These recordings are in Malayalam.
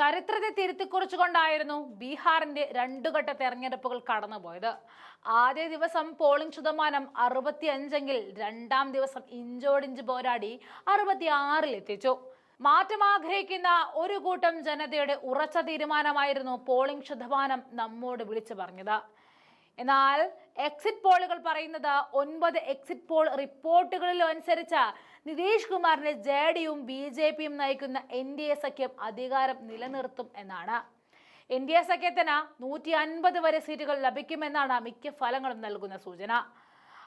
ചരിത്രത്തെ തിരുത്തിക്കുറിച്ചുകൊണ്ടായിരുന്നു ബീഹാറിന്റെ രണ്ടുഘട്ട തെരഞ്ഞെടുപ്പുകൾ കടന്നുപോയത്. ആദ്യ ദിവസം പോളിംഗ് ശതമാനം അറുപത്തിയഞ്ചെങ്കിൽ രണ്ടാം ദിവസം ഇഞ്ചോടിഞ്ച് പോരാടി അറുപത്തിയാറിൽ എത്തിച്ചു. മാറ്റം ആഗ്രഹിക്കുന്ന ഒരു കൂട്ടം ജനതയുടെ ഉറച്ച തീരുമാനമായിരുന്നു പോളിംഗ് ശതമാനം നമ്മോട് വിളിച്ചു പറഞ്ഞത്. എന്നാൽ എക്സിറ്റ് പോളുകൾ പറയുന്നത് ഒൻപത് എക്സിറ്റ് പോൾ റിപ്പോർട്ടുകളിൽ അനുസരിച്ച് നിതീഷ് കുമാറിന്റെ ജെ ഡിയും ബി ജെ പിയും നയിക്കുന്ന എൻ ഡി എ സഖ്യം അധികാരം നിലനിർത്തും എന്നാണ്. എൻ ഡി എ സഖ്യത്തിന് നൂറ്റി അൻപത് വരെ സീറ്റുകൾ ലഭിക്കുമെന്നാണ് മിക്ക ഫലങ്ങളും നൽകുന്ന സൂചന.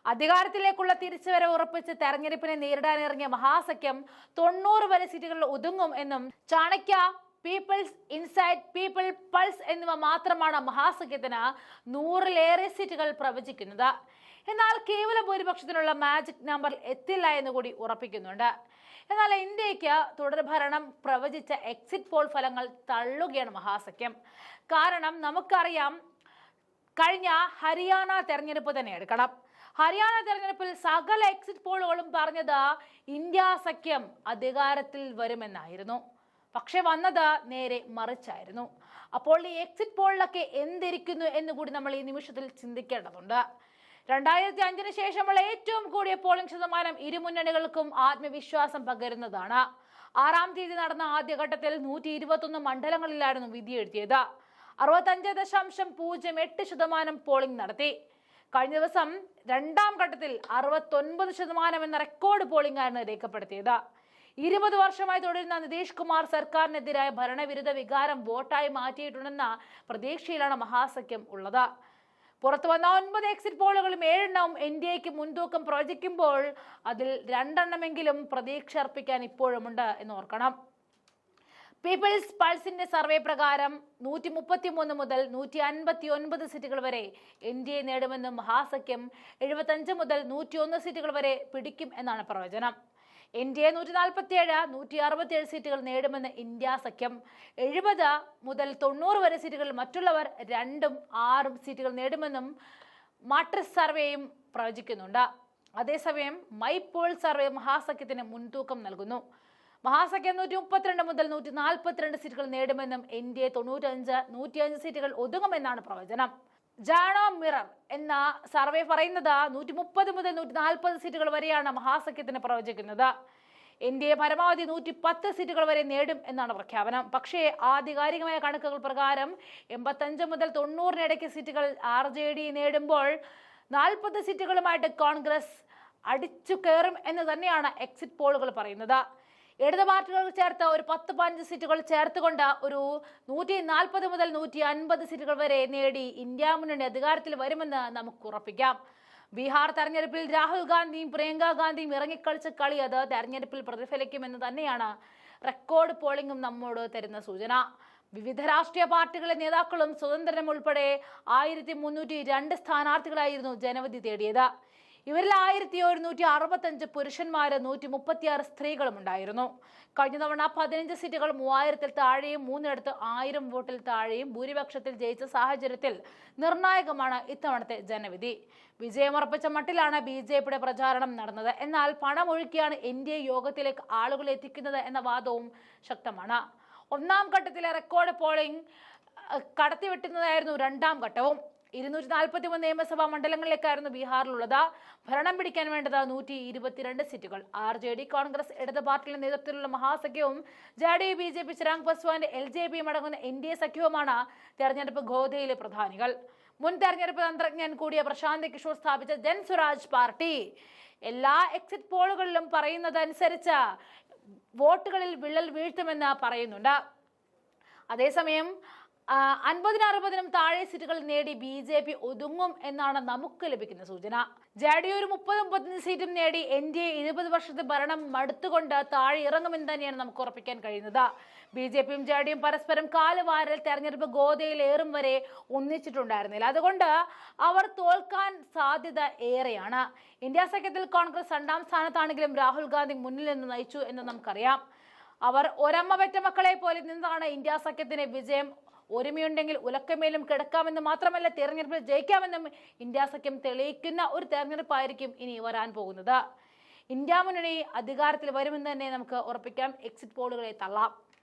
അധികാരത്തിലേക്കുള്ള തിരിച്ചുവരവ് ഉറപ്പിച്ച് തെരഞ്ഞെടുപ്പിനെ നേരിടാനിറങ്ങിയ മഹാസഖ്യം തൊണ്ണൂറ് വരെ സീറ്റുകളിൽ ഒതുങ്ങും എന്നും Chanakya people's insight people pulse എന്നിവ മാത്രമാണ് മഹാസഖ്യത്തിന് നൂറിലേറെ സീറ്റുകൾ പ്രവചിക്കുന്നത്. എന്നാൽ കേവല ഭൂരിപക്ഷത്തിനുള്ള മാജിക് നമ്പർ എത്തില്ല എന്ന് കൂടി ഉറപ്പിക്കുന്നുണ്ട്. എന്നാൽ ഇന്ത്യയ്ക്ക് തുടർഭരണം പ്രവചിച്ച എക്സിറ്റ് പോൾ ഫലങ്ങൾ തള്ളുകയാണ് മഹാസഖ്യം. കാരണം നമുക്കറിയാം കഴിഞ്ഞ ഹരിയാന തെരഞ്ഞെടുപ്പ് തന്നെ എടുക്കണം. ഹരിയാന തെരഞ്ഞെടുപ്പിൽ സകല എക്സിറ്റ് പോളുകളും പറഞ്ഞത് ഇന്ത്യ സഖ്യം അധികാരത്തിൽ വരുമെന്നായിരുന്നു. പക്ഷെ വന്നത് നേരെ മറിച്ചായിരുന്നു. അപ്പോൾ ഈ എക്സിറ്റ് പോളിലൊക്കെ എന്തിരിക്കുന്നു എന്ന് കൂടി നമ്മൾ ഈ നിമിഷത്തിൽ ചിന്തിക്കേണ്ടതുണ്ട്. രണ്ടായിരത്തി അഞ്ചിന് ശേഷമുള്ള ഏറ്റവും കൂടിയ പോളിംഗ് ശതമാനം ഇരുമുന്നണികൾക്കും ആത്മവിശ്വാസം പകരുന്നതാണ്. ആറാം തീയതി നടന്ന ആദ്യഘട്ടത്തിൽ നൂറ്റി ഇരുപത്തൊന്ന് മണ്ഡലങ്ങളിലായിരുന്നു വിധി എഴുതിയത് അറുപത്തഞ്ച് ദശാംശം പൂജ്യം എട്ട് ശതമാനം പോളിംഗ് നടത്തി. കഴിഞ്ഞ ദിവസം രണ്ടാം ഘട്ടത്തിൽ അറുപത്തൊൻപത് ശതമാനം എന്ന റെക്കോർഡ് പോളിംഗ് ആയിരുന്നു രേഖപ്പെടുത്തിയത്. ഇരുപത് വർഷമായി തുടരുന്ന നിതീഷ് കുമാർ സർക്കാരിനെതിരായ ഭരണവിരുദ്ധ വികാരം വോട്ടായി മാറ്റിയിട്ടുണ്ടെന്ന പ്രതീക്ഷയിലാണ് മഹാസഖ്യം ഉള്ളത്. പുറത്തു വന്ന ഒൻപത് എക്സിറ്റ് പോളുകളും ഏഴെണ്ണവും എൻ ഡി എക്ക് മുൻതൂക്കം പ്രവചിക്കുമ്പോൾ അതിൽ രണ്ടെണ്ണമെങ്കിലും പ്രതീക്ഷ അർപ്പിക്കാൻ ഇപ്പോഴുമുണ്ട് എന്ന് ഓർക്കണം. പീപ്പിൾസ് പൾസിന്റെ സർവേ പ്രകാരം നൂറ്റി മുപ്പത്തി മൂന്ന് മുതൽ നൂറ്റി അൻപത്തി ഒൻപത് സീറ്റുകൾ വരെ എൻ ഡി എ നേടുമെന്നും മഹാസഖ്യം എഴുപത്തഞ്ച് മുതൽ നൂറ്റി ഒന്ന് സീറ്റുകൾ വരെ പിടിക്കും എന്നാണ് പ്രവചനം. എൻ ഡി എ നൂറ്റി നാൽപ്പത്തിയേഴ് നൂറ്റി അറുപത്തിയേഴ് സീറ്റുകൾ നേടുമെന്ന് ഇന്ത്യ സഖ്യം. എഴുപത് മുതൽ തൊണ്ണൂറ് വരെ സീറ്റുകൾ മറ്റുള്ളവർ രണ്ടും ആറും സീറ്റുകൾ നേടുമെന്നും മാട്രിസ് സർവേയും പ്രവചിക്കുന്നുണ്ട്. അതേസമയം മൈ പോൾ സർവേ മഹാസഖ്യത്തിന് മുൻതൂക്കം നൽകുന്നു. മഹാസഖ്യം നൂറ്റി മുപ്പത്തിരണ്ട് മുതൽ നൂറ്റി നാൽപ്പത്തിരണ്ട് സീറ്റുകൾ നേടുമെന്നും എൻ ഡി എ തൊണ്ണൂറ്റഞ്ച് നൂറ്റിയഞ്ച് സീറ്റുകൾ ഒതുങ്ങുമെന്നാണ് പ്രവചനം. ജാണോ മിറർ എന്ന സർവേ പറയുന്നത് നൂറ്റി മുപ്പത് മുതൽ നൂറ്റി നാൽപ്പത് സീറ്റുകൾ വരെയാണ് മഹാസഖ്യത്തിന് പ്രവചിക്കുന്നത്. എ പരമാവധി നൂറ്റി പത്ത് സീറ്റുകൾ വരെ നേടും എന്നാണ് പ്രഖ്യാപനം. പക്ഷേ ആധികാരികമായ കണക്കുകൾ പ്രകാരം എൺപത്തഞ്ച് മുതൽ തൊണ്ണൂറിനിടയ്ക്ക് സീറ്റുകൾ ആർ ജെ ഡി നേടുമ്പോൾ നാൽപ്പത് സീറ്റുകളുമായിട്ട് കോൺഗ്രസ് അടിച്ചു കയറും എന്ന് തന്നെയാണ് എക്സിറ്റ് പോളുകൾ പറയുന്നത്. ഇടത് പാർട്ടികൾ ചേർത്ത് ഒരു പത്ത് പതിനഞ്ച് സീറ്റുകൾ ചേർത്തുകൊണ്ട് ഒരു നൂറ്റി നാൽപ്പത് മുതൽ നൂറ്റി അൻപത് സീറ്റുകൾ വരെ നേടി ഇന്ത്യ മുന്നണി അധികാരത്തിൽ വരുമെന്ന് നമുക്ക് ഉറപ്പിക്കാം. ബീഹാർ തെരഞ്ഞെടുപ്പിൽ രാഹുൽ ഗാന്ധിയും പ്രിയങ്ക ഗാന്ധിയും ഇറങ്ങിക്കളിച്ച കളി അത് തെരഞ്ഞെടുപ്പിൽ പ്രതിഫലിക്കുമെന്ന് തന്നെയാണ് റെക്കോർഡ് പോളിംഗും നമ്മോട് തരുന്ന സൂചന. വിവിധ രാഷ്ട്രീയ പാർട്ടികളിലെ നേതാക്കളും സ്വതന്ത്രനും ഉൾപ്പെടെ ആയിരത്തി മുന്നൂറ്റി രണ്ട് സ്ഥാനാർത്ഥികളായിരുന്നു ജനവിധി തേടിയത്. ഇവരിൽ ആയിരത്തി ഒരുന്നൂറ്റി അറുപത്തഞ്ച് പുരുഷന്മാര് നൂറ്റി മുപ്പത്തിയാറ് സ്ത്രീകളും ഉണ്ടായിരുന്നു. കഴിഞ്ഞ തവണ പതിനഞ്ച് സീറ്റുകൾ മൂവായിരത്തിൽ താഴെയും മൂന്നിടത്ത് ആയിരം വോട്ടിൽ താഴെയും ഭൂരിപക്ഷത്തിൽ ജയിച്ച സാഹചര്യത്തിൽ നിർണായകമാണ് ഇത്തവണത്തെ ജനവിധി. വിജയമുറപ്പിച്ച മട്ടിലാണ് ബി ജെ പിയുടെ പ്രചാരണം നടന്നത്. എന്നാൽ പണമൊഴുക്കിയാണ് എൻ ഡി എ യോഗത്തിലേക്ക് ആളുകൾ എത്തിക്കുന്നത് എന്ന വാദവും ശക്തമാണ്. ഒന്നാം ഘട്ടത്തിലെ റെക്കോർഡ് പോളിംഗ് കടത്തിവെട്ടുന്നതായിരുന്നു രണ്ടാം ഘട്ടവും. ഇരുന്നൂറ്റി നാൽപ്പത്തി മൂന്ന് നിയമസഭാ മണ്ഡലങ്ങളിലേക്കായിരുന്നു ബീഹാറിലുള്ളത്. ഭരണം പിടിക്കാൻ വേണ്ടത് നൂറ്റി ഇരുപത്തിരണ്ട് സീറ്റുകൾ. ആർ ജെ ഡി കോൺഗ്രസ് ഇടത് പാർട്ടിയുടെ നേതൃത്വത്തിലുള്ള മഹാസഖ്യവും J D B J P Chirag പസ്വാന്റെ L J പിയും അടങ്ങുന്ന എൻ ഡി എ സഖ്യവുമാണ് തെരഞ്ഞെടുപ്പ് ഗോധയിലെ പ്രധാനികൾ. മുൻ തെരഞ്ഞെടുപ്പ് തന്ത്രജ്ഞൻ കൂടിയ പ്രശാന്ത് കിഷോർ സ്ഥാപിച്ച ജൻ സ്വരാജ് പാർട്ടി. എല്ലാ എക്സിറ്റ് പോളുകളിലും പറയുന്നതനുസരിച്ച് വോട്ടുകളിൽ വിള്ളൽ വീഴ്ത്തുമെന്ന് പറയുന്നുണ്ട്. അതേസമയം അൻപതിനും അറുപതിനും താഴെ സീറ്റുകൾ നേടി ബി ജെ പി ഒതുങ്ങും എന്നാണ് നമുക്ക് ലഭിക്കുന്ന സൂചന. ജെ ഡി ഒരു മുപ്പത് മുപ്പത്തഞ്ച് സീറ്റും നേടി എൻ ഡി എ ഇരുപത് വർഷത്തെ ഭരണം മടുത്തുകൊണ്ട് താഴെ ഇറങ്ങുമെന്ന് തന്നെയാണ് നമുക്ക് ഉറപ്പിക്കാൻ കഴിയുന്നത്. ബി ജെ പിയും ജെ ഡിയും പരസ്പരം കാലുവാരൽ തെരഞ്ഞെടുപ്പ് ഗോതയിൽ ഏറും വരെ ഒന്നിച്ചിട്ടുണ്ടായിരുന്നില്ല. അതുകൊണ്ട് അവർ തോൽക്കാൻ സാധ്യത ഏറെയാണ്. ഇന്ത്യ സഖ്യത്തിൽ കോൺഗ്രസ് രണ്ടാം സ്ഥാനത്താണെങ്കിലും രാഹുൽ ഗാന്ധി മുന്നിൽ നിന്ന് നയിച്ചു എന്ന് നമുക്കറിയാം. അവർ ഒരമ്മ പെറ്റ മക്കളെ പോലെ നിന്നതാണ് ഇന്ത്യ സഖ്യത്തിന് വിജയം ഒരുമയുണ്ടെങ്കിൽ ഉലക്കമേലും കിടക്കാമെന്ന് മാത്രമല്ല തെരഞ്ഞെടുപ്പിൽ ജയിക്കാമെന്നും ഇന്ത്യ സഖ്യം തെളിയിക്കുന്ന ഒരു തെരഞ്ഞെടുപ്പായിരിക്കും ഇനി വരാൻ പോകുന്നത്. ഇന്ത്യ മുന്നണി അധികാരത്തിൽ വരുമെന്ന് തന്നെ നമുക്ക് ഉറപ്പിക്കാം. എക്സിറ്റ് പോളുകളെ തള്ളാം.